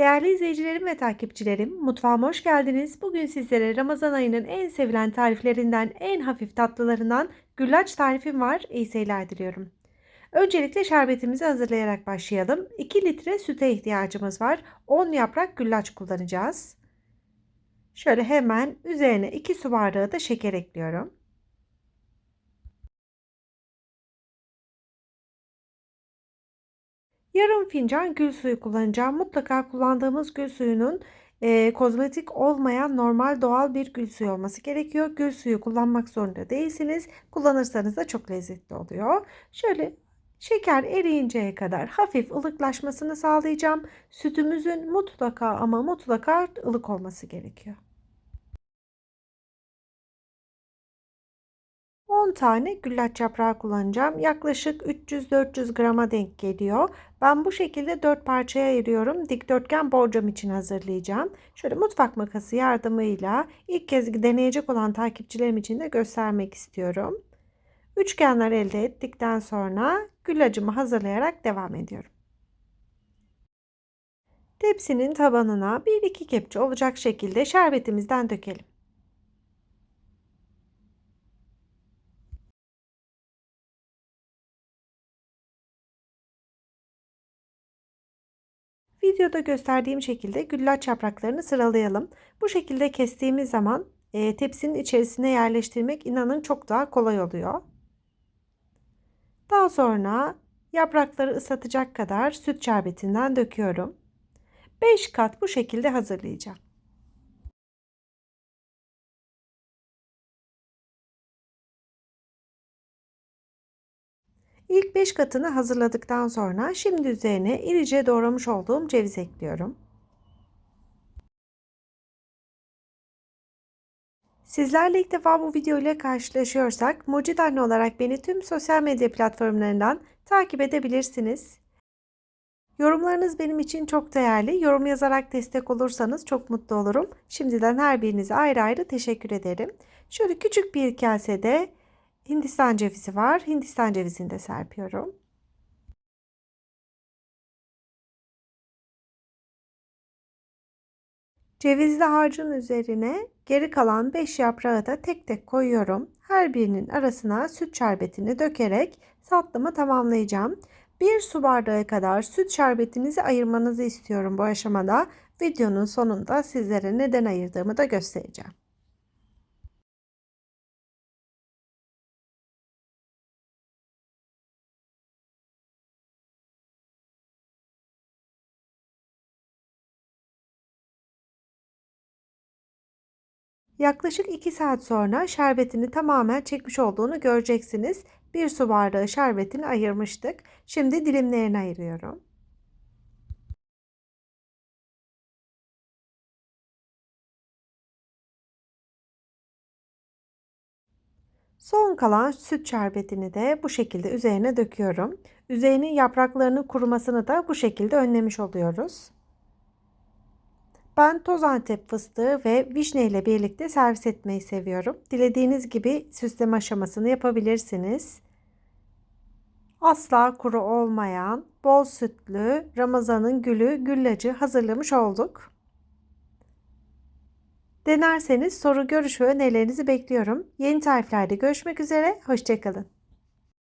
Değerli izleyicilerim ve takipçilerim, mutfağıma hoş geldiniz. Bugün sizlere Ramazan ayının en sevilen tariflerinden, en hafif tatlılarından güllaç tarifim var. İyi seyirler diliyorum. Öncelikle şerbetimizi hazırlayarak başlayalım. 2 litre süte ihtiyacımız var. 10 yaprak güllaç kullanacağız. Şöyle hemen üzerine 2 su bardağı da şeker ekliyorum. Yarım fincan gül suyu kullanacağım. Mutlaka kullandığımız gül suyunun e, kozmetik olmayan normal doğal bir gül suyu olması gerekiyor. Gül suyu kullanmak zorunda değilsiniz. Kullanırsanız da çok lezzetli oluyor. Şöyle şeker eriyinceye kadar hafif ılıklaşmasını sağlayacağım. Sütümüzün mutlaka ama mutlaka ılık olması gerekiyor. 10 tane güllaç yaprağı kullanacağım. Yaklaşık 300-400 grama denk geliyor. Ben bu şekilde 4 parçaya ayırıyorum. Dikdörtgen borcam için hazırlayacağım. Şöyle mutfak makası yardımıyla ilk kez deneyecek olan takipçilerim için de göstermek istiyorum. Üçgenler elde ettikten sonra güllacımı hazırlayarak devam ediyorum. Tepsinin tabanına 1-2 kepçe olacak şekilde şerbetimizden dökelim. Videoda gösterdiğim şekilde güllaç yapraklarını sıralayalım. Bu şekilde kestiğimiz zaman e, tepsinin içerisine yerleştirmek inanın çok daha kolay oluyor. Daha sonra yaprakları ıslatacak kadar süt şerbetinden döküyorum. 5 kat bu şekilde hazırlayacağım. İlk 5 katını hazırladıktan sonra şimdi üzerine irice doğramış olduğum ceviz ekliyorum. Sizlerle ilk defa bu video ile karşılaşıyorsak Mucit Anne olarak beni tüm sosyal medya platformlarından takip edebilirsiniz. Yorumlarınız benim için çok değerli. Yorum yazarak destek olursanız çok mutlu olurum. Şimdiden her birinize ayrı ayrı teşekkür ederim. Şöyle küçük bir kasede Hindistan cevizi var. Hindistan cevizini de serpiyorum. Cevizli harcın üzerine geri kalan 5 yaprağı da tek tek koyuyorum. Her birinin arasına süt şerbetini dökerek tatlımı tamamlayacağım. 1 su bardağı kadar süt şerbetinizi ayırmanızı istiyorum bu aşamada. Videonun sonunda sizlere neden ayırdığımı da göstereceğim. Yaklaşık 2 saat sonra şerbetini tamamen çekmiş olduğunu göreceksiniz. 1 su bardağı şerbetini ayırmıştık. Şimdi dilimlerine ayırıyorum. Son kalan süt şerbetini de bu şekilde üzerine döküyorum. Üzerinin yapraklarının kurumasını da bu şekilde önlemiş oluyoruz. Ben toz antep fıstığı ve vişne ile birlikte servis etmeyi seviyorum. Dilediğiniz gibi süsleme aşamasını yapabilirsiniz. Asla kuru olmayan, bol sütlü Ramazan'ın gülü güllacı hazırlamış olduk. Denerseniz soru, görüş ve önerilerinizi bekliyorum. Yeni tariflerde görüşmek üzere, hoşçakalın.